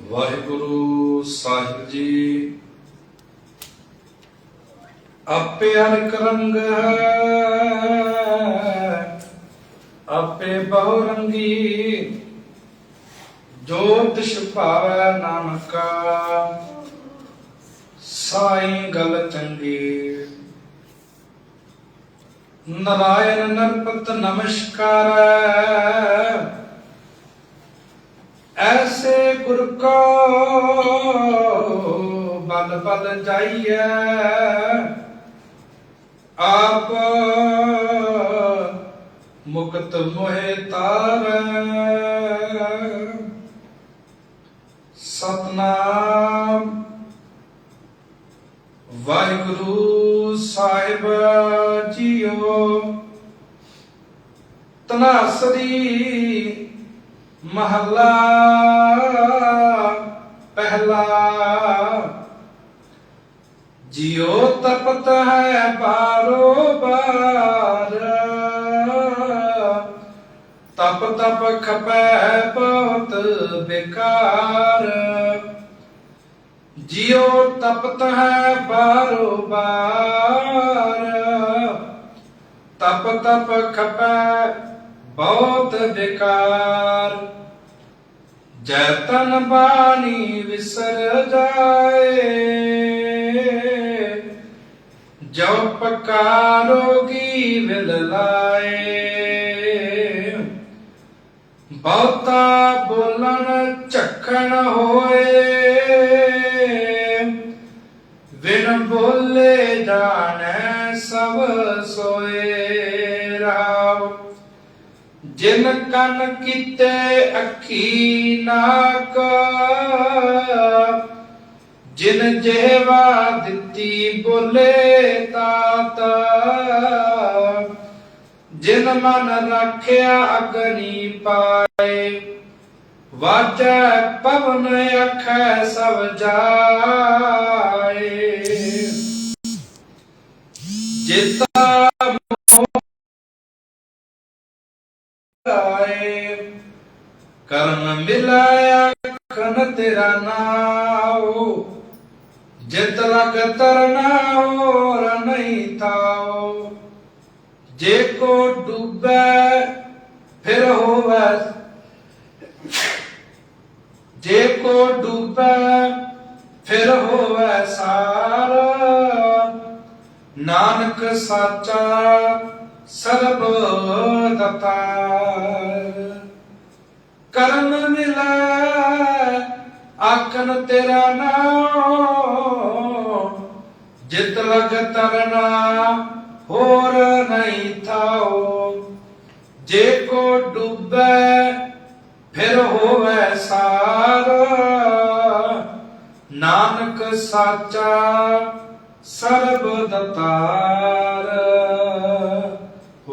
ਵਾਹਿਗੁਰੂ ਸਾਹਿਬ ਜੀ। ਆਪੇ ਹਰ ਕਰੰਗ ਹੈ, ਆਪੇ ਬਹੁ ਰੰਗੀ, ਜੋ ਤਿਸ ਨਾਨਕਾ। ਸਾਈ ਗਲ ਚੰਗੀ। ਨਰਾਇਣ ਨਰਪਤ ਨਮਸਕਾਰ ਐਸੇ ਗੁਰ ਕੋ ਬਲ ਬਲ ਜਾਈਐ। ਆਪ ਮੁਕਤ ਮੋਹਿ ਤਾਰੈ। ਸਤਨਾਮ ਵਾਹਿਗੁਰੂ ਸਾਹਿਬ ਜੀਓ। ਤਨਾਸਰੀ ਮਹੱਲਾ ਪਹਿਲਾ। ਜਿਉ ਤਪਤ ਹੈ ਬਾਰੋ ਬਾਰ। ਤਪ ਤਪ ਖਪੈ ਬਹੁਤ ਬੇਕਾਰ। ਜਿਉ ਤਪਤ ਹੈ ਬਾਰੋ ਬਾਰ। ਤਪ ਤਪ ਖਪੈ ਬਹੁਤ ਬੇਕਾਰ। ਜੈ ਤਨ ਬਾਣੀ ਵਿਸਰ ਜਾਏ। ਜੋ ਪਕਾਰੋਗੀ ਵਿਲ ਲਾਏ। ਬਹੁਤਾ ਬੋਲਣ ਝੱਖਣ ਹੋਏ। ਵਿਨ ਬੋਲੇ ਜਾਣੈ ਸਭ ਸੋਏ ਰਾਵ ਜਿਨ ਕਨ ਕੀਤੇ ਅੱਖੀ ਨਾਕ ਜਿਨ ਜਿਹਵਾ ਦਿੱਤੀ ਬੋਲੇ ਤਾਤ, ਜਿਨ ਮਨ ਰੱਖਿਆ ਅਗਨੀ ਪਾਏ ਵਾਜੈ ਪਵਨ ਅਖੈ ਸਭ ਜਾਏ। ਜਿਤਾ ਆਏ ਕਰਨ ਮਿਲਾਇਆ ਖਨ ਤੇਰਾ ਨਾਉ। ਜਿਤ ਲਗ ਤਰਨਾ ਹੋਰ ਨਹੀਂ ਥਾਉ। ਜੇ ਕੋ ਡੂਬੈ, ਫਿਰ ਹੋਵੈ। ਜੇ ਕੋ ਡੂਬੈ, ਫਿਰ ਹੋਵੈ ਸਾਰ। ਨਾਨਕ ਸਾਚਾ ਸਰਬ ਦਤਾਰ ਕਰਨ ਮਿਲੈ, ਆਖਣ ਤੇਰਾ ਨਾਮ। ਜਿਤ ਲਗ ਤਰਨਾ, ਹੋਰ ਨਹੀਂ ਥਾਓ ਜੇ ਕੋ ਡੂਬੈ, ਫਿਰ ਹੋਵੇ ਸਾਰ। ਨਾਨਕ ਸਾਚਾ ਸਰਬ ਦਤਾਰ